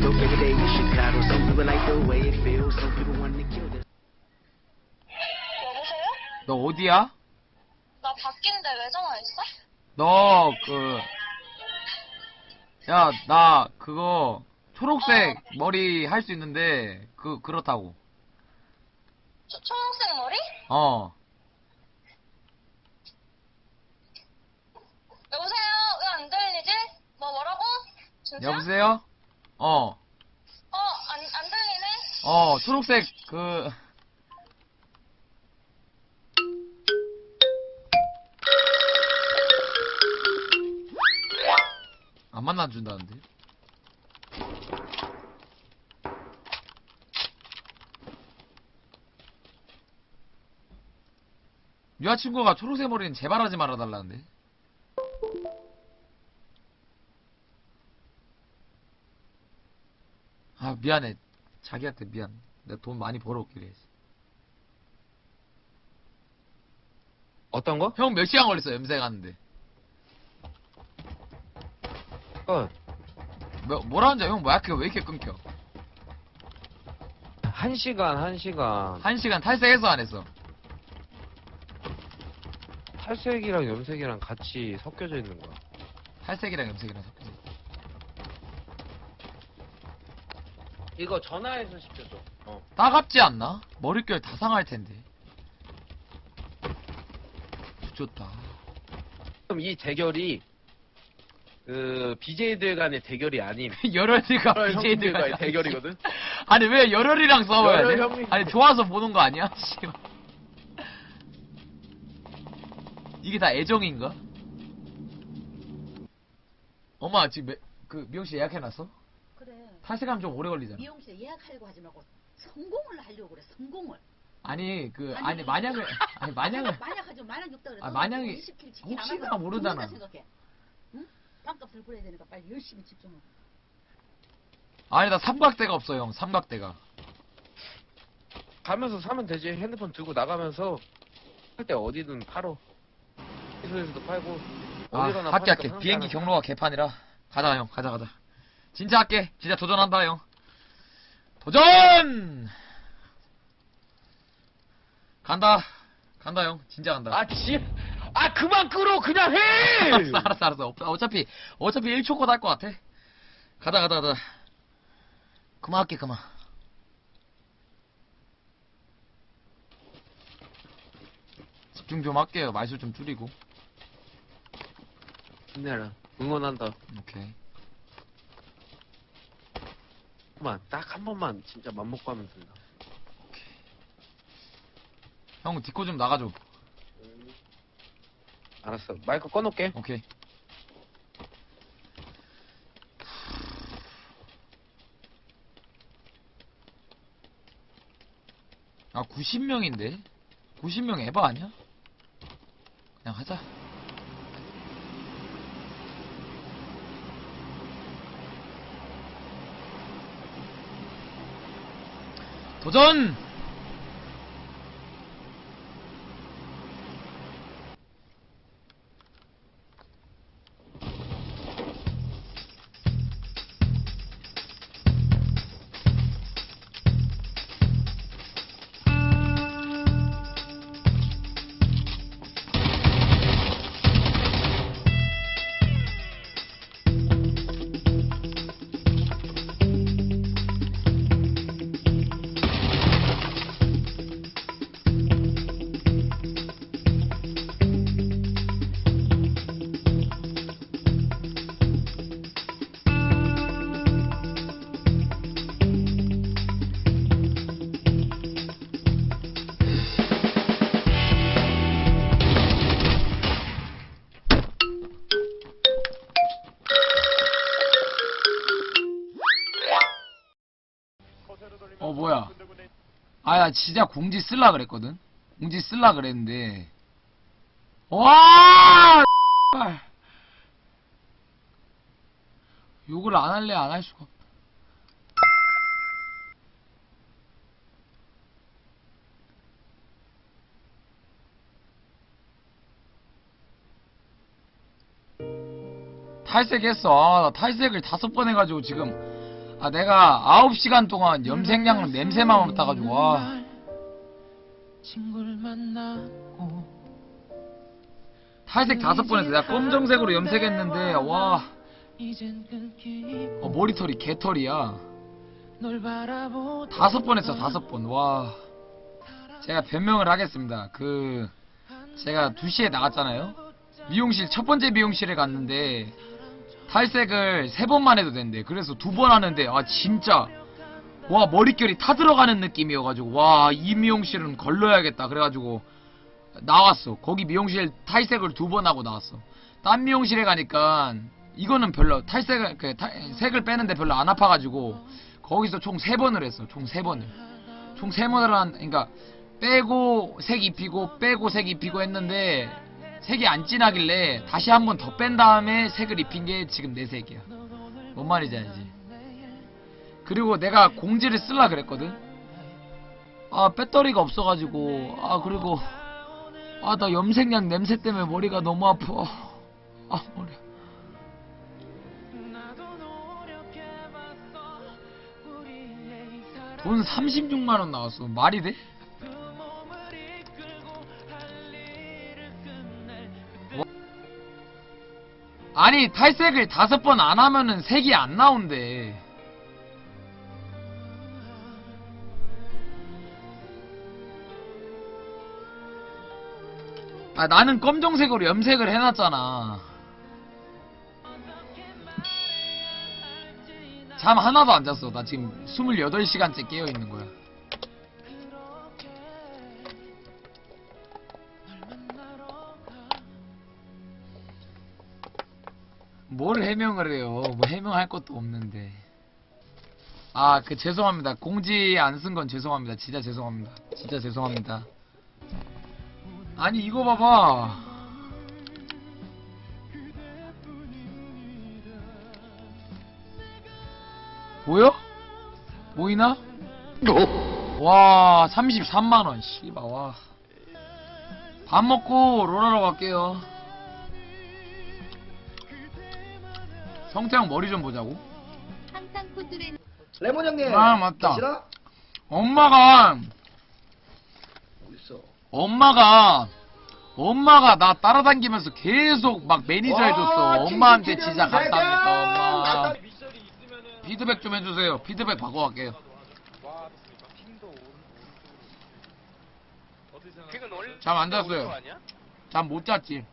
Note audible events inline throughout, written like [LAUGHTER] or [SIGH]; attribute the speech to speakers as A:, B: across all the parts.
A: flask, back no every day in Chicago. Some people like the way it feels, some people want to kill this.
B: 여보세요?
C: 너 어디야?
B: 나 바뀐데 왜 전화했어?
C: 너, 그, 야, 나, 그거, 초록색 머리 할 수 있는데, 그, 그렇다고.
B: 초, 초록색 머리?
C: 어.
B: 여보세요? 왜 안 들리지? 뭐 뭐라고? 진짜?
C: 여보세요? 어,
B: 어, 안, 안 들리네?
C: 어, 초록색, 그, 안 만나준다는데? 여자친구가 초록색 머리는 제발 하지 말아달라는데? 아, 미안해. 자기한테 미안. 내가 돈 많이 벌어올기로 했어.
D: 어떤 거?
C: 형 몇 시간 걸렸어, 염색하는데?
D: 어,
C: 뭐, 뭐라는 지 형 뭐야? 왜 이렇게 끊겨?
D: 한 시간, 한 시간.
C: 한 시간 탈색해서 안 했어.
D: 탈색이랑 염색이랑 같이 섞여져 있는 거야.
C: 탈색이랑 염색이랑 섞여서.
D: 이거 전화해서 시켜줘. 어.
C: 따갑지 않나? 머릿결 다 상할 텐데. 좋다.
D: 그럼 이 대결이 그 BJ들 간의 대결이 아닌 [LAUGHS]
C: 열혈이가
D: 열혈
C: BJ들과의
D: 형님들과의 대결이거든. [LAUGHS]
C: 아니 왜 열혈이랑 싸워야
D: 열혈
C: 돼?
D: 형님.
C: 아니 좋아서 보는 거 아니야? [LAUGHS] 씨발. 이게 다 애정인가? 엄마 지금 매- 그 미용실 예약해놨어?
E: 그래.
C: 탈색하면 좀 오래 걸리잖아.
E: 미용실에 예약하려고 하지 말고 성공을 하려고 그래. 성공을.
C: 아니 그 아니,
E: 아니,
C: 만약을 [LAUGHS] [LAUGHS] 아니 만약을
E: 만약 하지 만약 없다 그래.
C: 아, 만약에
E: 20kg 치킨 안
C: 혹시나 모르잖아.
E: 생각해. 응? 밥값을 벌어야 되니까 빨리 열심히 집중해.
C: 아니 나 삼각대가 없어 형 삼각대가.
D: 가면서 사면 되지. 핸드폰 들고 나가면서 할 때 어디든 팔어. 회사에서도 팔고
C: 아
D: 어디가나
C: 할게 비행기. 경로가 개판이라 가자 형 가자 가자. 진짜 할게 진짜 도전한다 형. 도전! 간다 간다 형 진짜 간다.
D: 아, 지, 아 그만 끌어 그냥 해. [LAUGHS]
C: 알았어, 알았어, 알았어. 어- 어차피, 어차피 1초 컷 할 것 같아. 가다, 가다, 가다. 그만 할게, 그만. 집중 좀 할게요. 말수 좀 줄이고.
D: 힘내라. 응원한다.
C: 오케이.
D: 그만 딱 한 번만 진짜 맘먹고 하면 된다.
C: 형, 디코 좀 나가줘.
D: 알았어. 마이크 꺼놓을게.
C: 오케이. 아, 90명인데? 90명 에바 아니야? 그냥 하자. 도전! 진짜 공지 쓸라 그랬거든 공지 쓸라 그랬는데 와. 욕을 안 할래 안 할 수가 없다 탈색했어. 아, 나 탈색을 다섯 번 해가지고 지금 아 내가 아홉 시간 동안 염색약 냄새만 맡아가지고 와.
F: 친구를 만나고
C: 탈색 다섯 번 했어. 내가 검정색으로 염색했는데 와 어, 머리털이 개털이야. 다섯 번 했어 다섯 번. 와 제가 변명을 하겠습니다. 그 제가 2시에 나갔잖아요. 미용실 첫 번째 미용실에 갔는데 탈색을 세 번만 해도 된대. 그래서 두 번 하는데 아 진짜 와 머릿결이 타 들어가는 느낌이어가지고 와 이 미용실은 걸러야겠다. 그래가지고 나왔어. 거기 미용실 탈색을 두 번 하고 나왔어. 딴 미용실에 가니까 이거는 별로 탈색을 그 탈- 색을 빼는데 별로 안 아파가지고 거기서 총 세 번을 했어. 총 세 번을. 총 세 번을 한 그러니까 빼고 색 입히고 빼고 색 입히고 했는데 색이 안 진하길래 다시 한 번 더 뺀 다음에 색을 입힌 게 지금 내 색이야. 뭔 말인지 알지? 그리고 내가 공지를 쓸라 그랬거든. 아 배터리가 없어가지고 아 그리고 아 나 염색약 냄새 때문에 머리가 너무 아파. 아 머리. 돈 36만 원 나왔어. 말이 돼? 아니 탈색을 다섯 번 안 하면은 색이 안 나온대. 아 나는 검정색으로 염색을 해놨잖아. 잠 하나도 안 잤어. 나 지금 28시간째 깨어있는 거야. 뭘 해명을 해요. 뭐 해명할 것도 없는데. 아, 그 죄송합니다. 공지 안 쓴 건 죄송합니다. 진짜 죄송합니다. 진짜 죄송합니다. 아니 이거 봐봐. 보여? 보이나? 와, 33만원, 씨발, 와. 밥 먹고 롤하러 갈게요. 성태형 머리 좀 보자고.
G: 레몬 형님.
C: 아, 맞다.
G: 계시나?
C: 엄마가,
G: 어딨어?
C: 엄마가, 엄마가 나 따라다니면서 계속 막 매니저 해줬어.
G: 와,
C: 엄마한테
G: 킹킹
C: 진짜
G: 형님
C: 감사합니다, 엄마. 피드백 좀 해주세요. 피드백 받고 갈게요. 잠안 잤어요. 잠 못 잤지.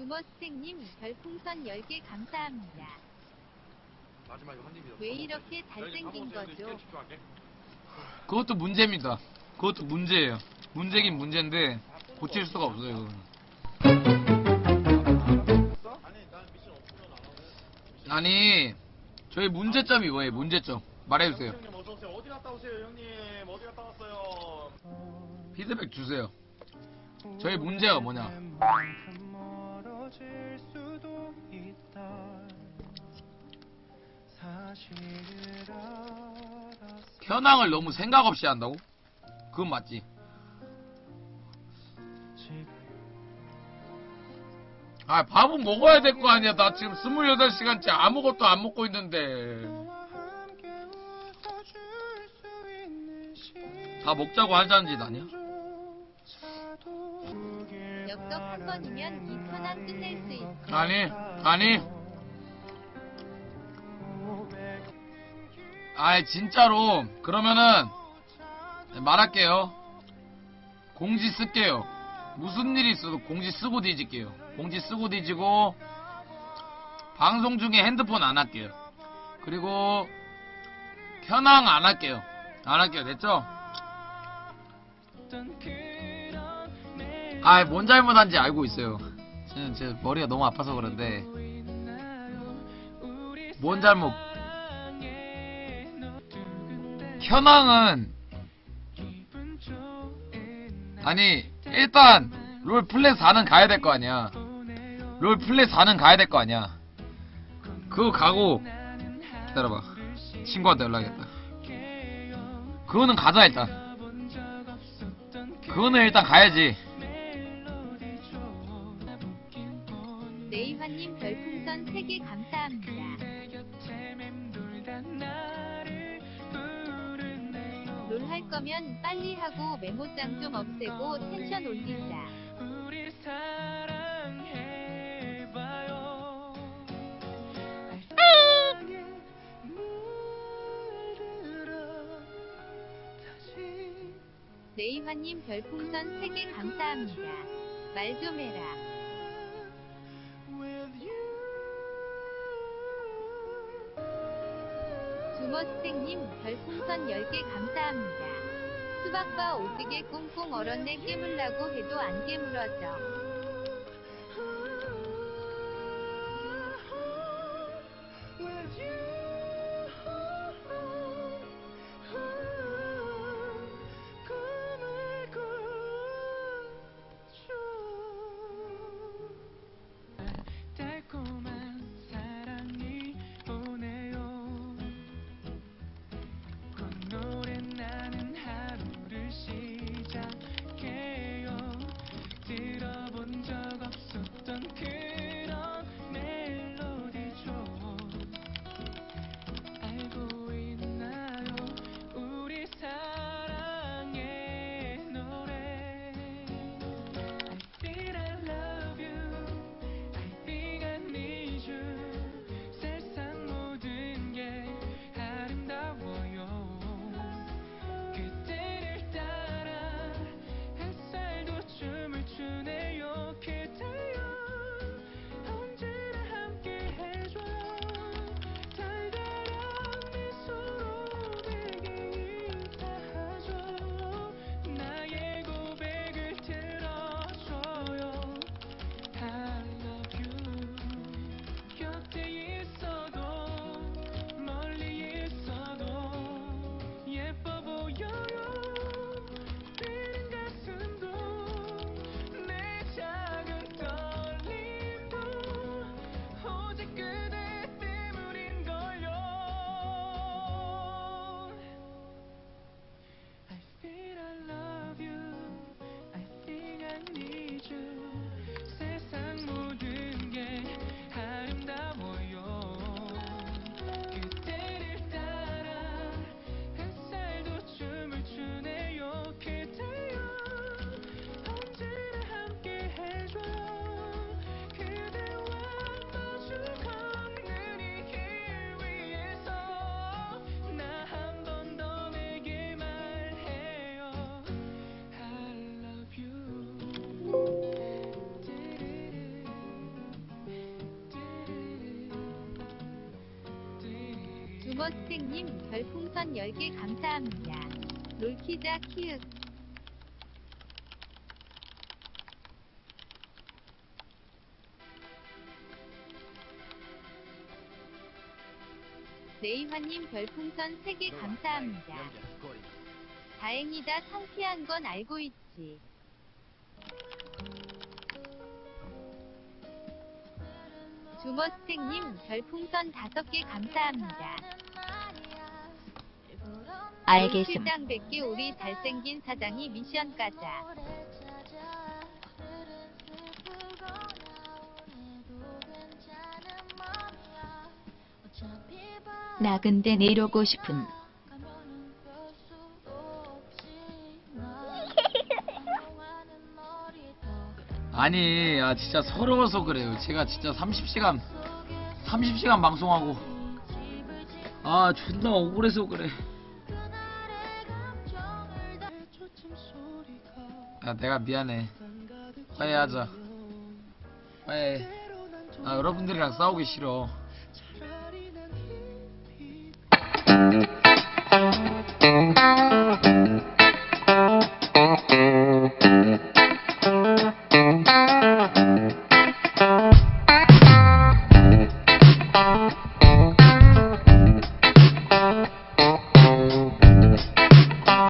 H: 주머스탱님 별풍선 10개 감사합니다. 왜 이렇게 잘생긴 거죠?
C: 그것도 문제입니다. 그것도 문제예요. 문제긴 문제인데 고칠 수가 없어요. 그거는. 아니 저희 문제점이 뭐예요? 문제점 말해주세요.
G: 어디 갔다 오세요, 형님? 어디 갔다 왔어요?
C: 피드백 주세요. 저희 문제가 뭐냐? 현황을 너무 생각 없이 한다고? 그건 맞지. 아, 밥은 먹어야 될 거 아니야. 나 지금 28시간째 아무것도 안 먹고 있는데. 다 먹자고 하자는 짓 아니야?
H: 엽떡 한 번이면 이 편안 끝낼 수 있어.
C: 아니, 아니. 아이, 진짜로. 그러면은, 말할게요. 공지 쓸게요. 무슨 일이 있어도 공지 쓰고 뒤질게요. 공지 쓰고 뒤지고, 방송 중에 핸드폰 안 할게요. 그리고, 현황 안 할게요. 안 할게요. 됐죠? 아이, 뭔 잘못한지 알고 있어요. 저는 제 머리가 너무 아파서 그런데, 뭔 잘못, 현황은 아니 일단 롤 플랫 4는 가야 될 거 아니야. 롤 플랫 4는 가야 될 거 아니야. 그거 가고 기다려봐. 친구한테 연락했다. 그거는 가자 일단. 그거는 일단 가야지.
H: 네이화님 별풍선 3개 감사합니다. 거면 빨리 하고 메모장 좀 없애고 텐션 올리자.
F: 우리 사랑해봐요
H: 네이화님 별풍선 3개 감사합니다. 말 좀 해라. 주머스탱님 별풍선 10개 감사합니다. 수박바 오지게 꽁꽁 얼었네 깨물라고 해도 안 깨물어져. 님 별풍선 10개 감사합니다. 롤키자 키읔. 네이화님 별풍선 3개 감사합니다. 다행이다 상쾌한 건 알고 있지. 주머스탱님 별풍선 5개 감사합니다.
I: 알겠음.
H: 실장 100개 우리 잘생긴 사장이 미션 까자.
I: 나 근데 내일 오고 싶은
C: 아니 아 진짜 서러워서 그래요 제가 진짜 30시간 30시간 방송하고 아 존나 억울해서 그래 야 내가 미안해. 화해하자. 화해. 아 여러분들이랑 싸우기 싫어